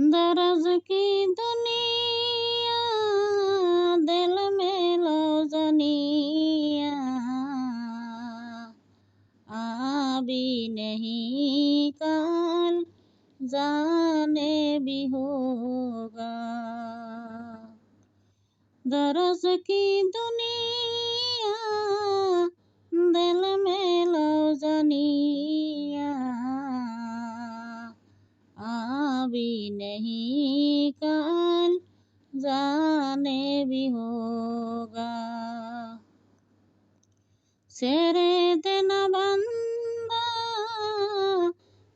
दर्द की दुनिया, दिल में लौजनिया। आ भी नहीं, काल जाने भी होगा। दरस की दुनिया भी नहीं काल, जाने भी होगा। शेरे दिन बंदा,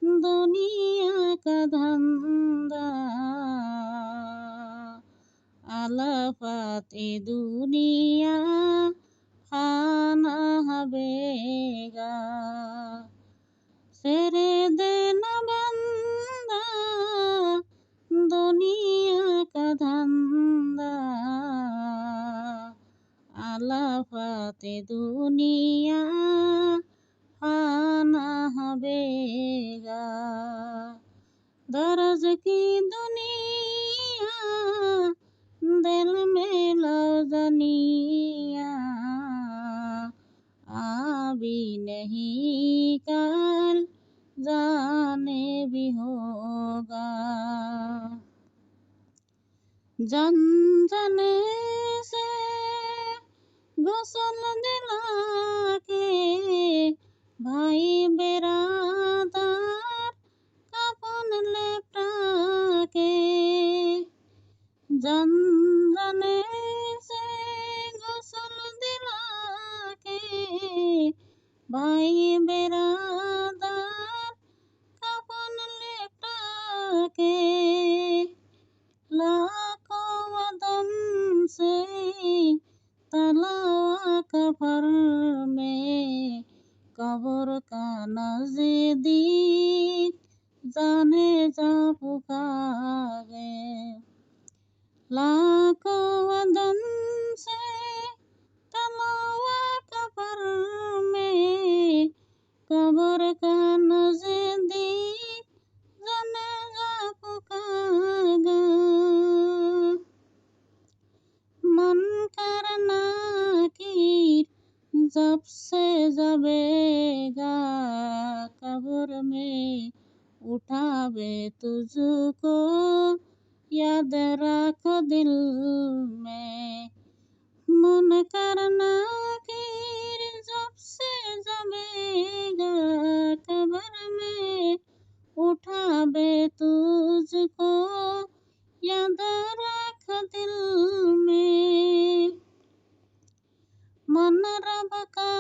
दुनिया का धंदा अलफात दुनिया, खाना हबेगा। शेरे दिन साथ दुनिया, आना हबेगा। दर्ज की दुनिया, दिल में लजनिया। आबी नहीं कल, जाने भी होगा। जन जने गसल दिला के भाई बेरादार कपन लेपटा के जन जने से गसल दिला के भाई बेरादार जाने जा पुकारे लाखों वदन से तलावा कफर में कबर का नज़दीक जाने जा पुकागा मन करना की जब से जबेगा कब्र में उठावे तुझको, याद रख दिल में। मन करना की जब से जबेगा कब्र में उठावे तुझको, याद रख दिल में। मन रब का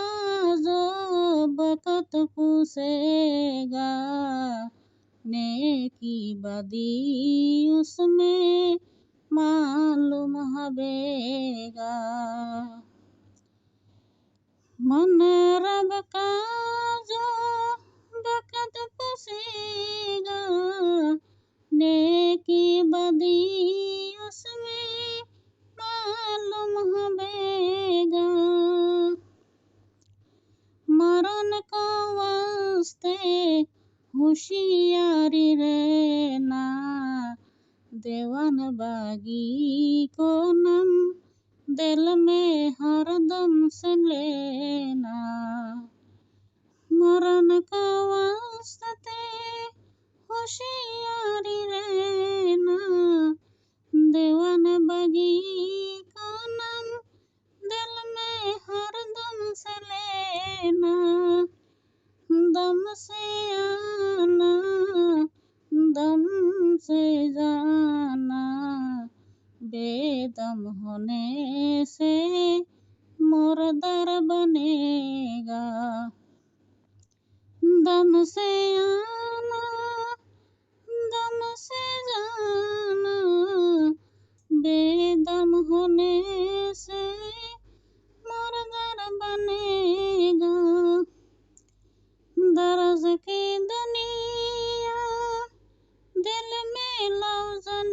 जो बकत पूछेगा नेकी बदी उसमें मालूम हबेगा। मन रब का जो बकत पूछेगा नेकी बदी उसमें मालूम हबेगा। मरण को वास्ते होशियारी रहना, देवन बागी को नम, दिल में हरदम से लेना। मरण का वास्ते होशियारी रहना, देवन बगी का नाम, दिल में हरदम से लेना। दम से से जाना, बेदम होने से मुर्दर बनेगा। दम से आना, दम से जाना, बेदम होने दर्ज